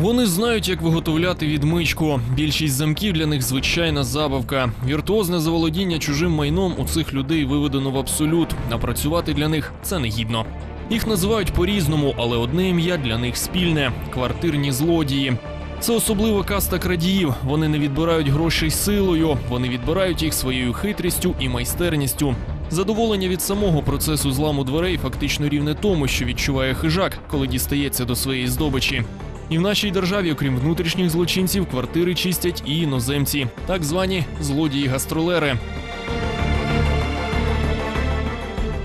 Вони знають, як виготовляти відмичку. Більшість замків для них звичайна забавка. Віртуозне заволодіння чужим майном у цих людей виведено в абсолют. А працювати для них це негідно. Їх називають по-різному, але одне ім'я для них спільне квартирні злодії. Це особлива каста крадіїв. Вони не відбирають грошей силою, вони відбирають їх своєю хитрістю і майстерністю. Задоволення від самого процесу зламу дверей фактично рівне тому, що відчуває хижак, коли дістається до своєї здобичі. І в нашій державі, окрім внутрішніх злочинців, квартири чистять і іноземці, так звані злодії-гастролери.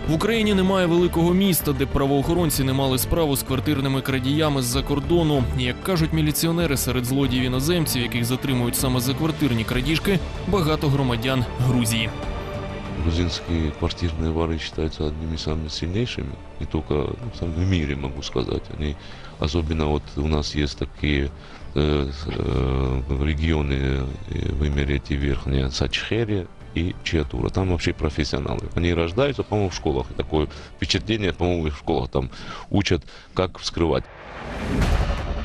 В Україні немає великого міста, де правоохоронці не мали справу з квартирними крадіями з-за кордону. Як кажуть міліціонери, серед злодіїв іноземців, яких затримують саме за квартирні крадіжки, багато громадян Грузії. Грузинские квартирные воры считаются одними из самых сильнейшими, не только ну, в мире, могу сказать. Они, особенно вот у нас есть такие э, э, регионы, э, вы меряете Верхняя Сачхерия и Чиатура. Там вообще профессионалы. Они рождаются, по-моему, в школах. Такое впечатление, по-моему, их в школах там учат, как вскрывать.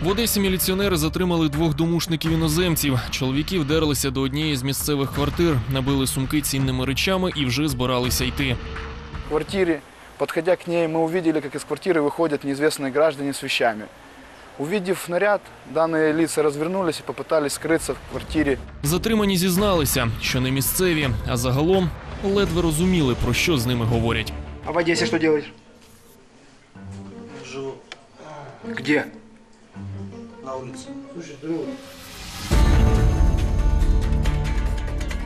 В Одесі міліціонери затримали двох домушників іноземців. Чоловіки вдерлися до однієї з місцевих квартир, набили сумки цінними речами і вже збиралися йти. квартире. Подходя к ней, мы увидели, как из квартиры выходят неизвестные граждане с вещами. Увидев наряд, данные лица развернулись и попытались скрыться в квартире. Затримані зізналися, що не місцеві, а загалом ледве розуміли, про що з ними говорять. А в Одессе что делаешь? Живу Где? на улице.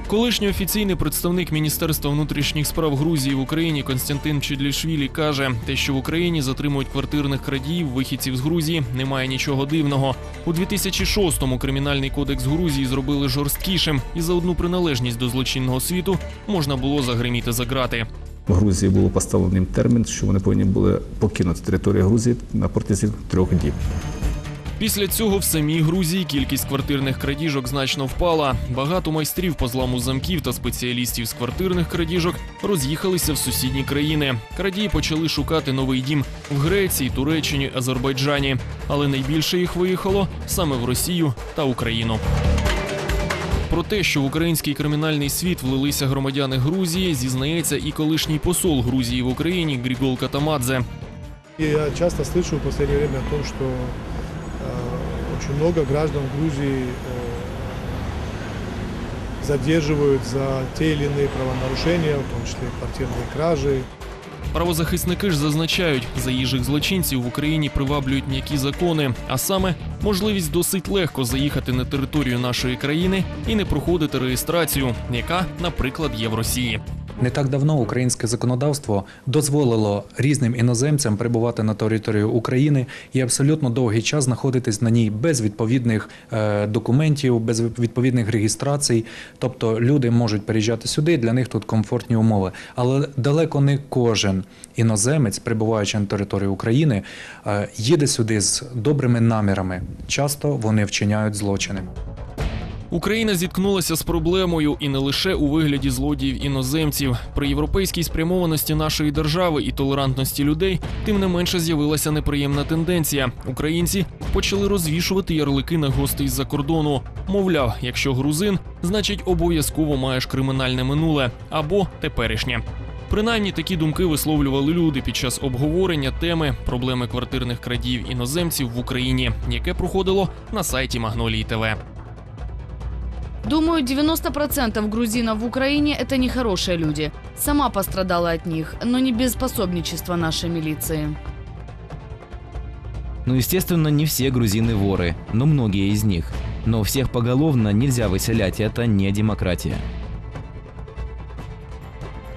Колишній офіційний представник Міністерства внутрішніх справ Грузії в Україні Константин Чідлішвілі каже, те, що в Україні затримують квартирних крадіїв, вихідців з Грузії, немає нічого дивного. У 2006-му кримінальний кодекс Грузії зробили жорсткішим, і за одну приналежність до злочинного світу можна було загриміти за грати. В Грузії було поставлений термін, що вони повинні були покинути територію Грузії на протязі трьох діб. Після цього в самій Грузії кількість квартирних крадіжок значно впала. Багато майстрів по зламу замків та спеціалістів з квартирних крадіжок роз'їхалися в сусідні країни. Крадії почали шукати новий дім в Греції, Туреччині, Азербайджані. Але найбільше їх виїхало саме в Росію та Україну. Про те, що в український кримінальний світ влилися громадяни Грузії, зізнається і колишній посол Грузії в Україні Грігол Катамадзе. Я часто слышу в последнее время о том, что очень много граждан Грузии э, задерживают за те или иные правонарушения, в том числе квартирные кражи. Правозахисники ж зазначають, заїжджих злочинців в Україні приваблюють м'які закони, а саме можливість досить легко заїхати на територію нашої країни і не проходити реєстрацію, яка, наприклад, є в Росії. Не так давно українське законодавство дозволило різним іноземцям прибувати на територію України і абсолютно довгий час знаходитись на ній без відповідних е, документів, без відповідних реєстрацій. Тобто люди можуть переїжджати сюди, для них тут комфортні умови. Але далеко не кожен іноземець, прибуваючи на територію України, е, їде сюди з добрими намірами. Часто вони вчиняють злочини. Україна зіткнулася з проблемою і не лише у вигляді злодіїв іноземців. При європейській спрямованості нашої держави і толерантності людей, тим не менше з'явилася неприємна тенденція. Українці почали розвішувати ярлики на гостей з-за кордону. Мовляв, якщо грузин, значить обов'язково маєш кримінальне минуле або теперішнє. Принаймні такі думки висловлювали люди під час обговорення теми проблеми квартирних крадіїв іноземців в Україні, яке проходило на сайті Магнолії ТВ. Думаю, 90% грузинов в Украине – это нехорошие люди. Сама пострадала от них, но не без пособничества нашей милиции. Ну, естественно, не все грузины воры, но многие из них. Но всех поголовно нельзя выселять, это не демократия.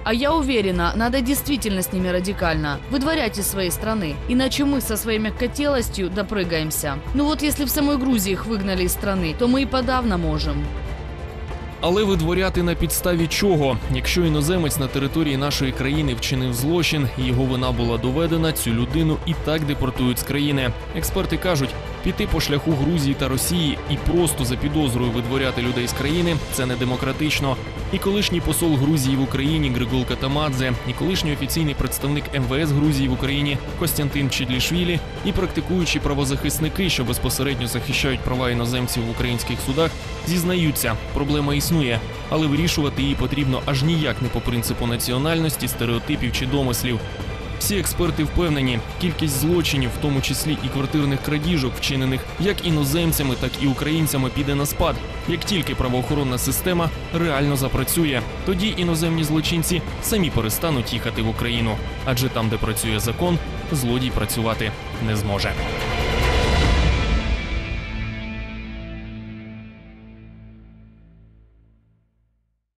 А я уверена, надо действительно с ними радикально. Выдворять из своей страны. Иначе мы со своей мягкотелостью допрыгаемся. Ну вот если в самой Грузии их выгнали из страны, то мы и подавно можем. Але видворяти на підставі чого? Якщо іноземець на території нашої країни вчинив злочин, і його вина була доведена, цю людину і так депортують з країни. Експерти кажуть, Піти по шляху Грузії та Росії і просто за підозрою видворяти людей з країни це не демократично. І колишній посол Грузії в Україні Григол Катамадзе, і колишній офіційний представник МВС Грузії в Україні Костянтин Чідлішвілі, і практикуючі правозахисники, що безпосередньо захищають права іноземців в українських судах, зізнаються, проблема існує, але вирішувати її потрібно аж ніяк не по принципу національності, стереотипів чи домислів. Всі експерти впевнені, кількість злочинів, в тому числі і квартирних крадіжок, вчинених як іноземцями, так і українцями, піде на спад. Як тільки правоохоронна система реально запрацює, тоді іноземні злочинці самі перестануть їхати в Україну, адже там, де працює закон, злодій працювати не зможе.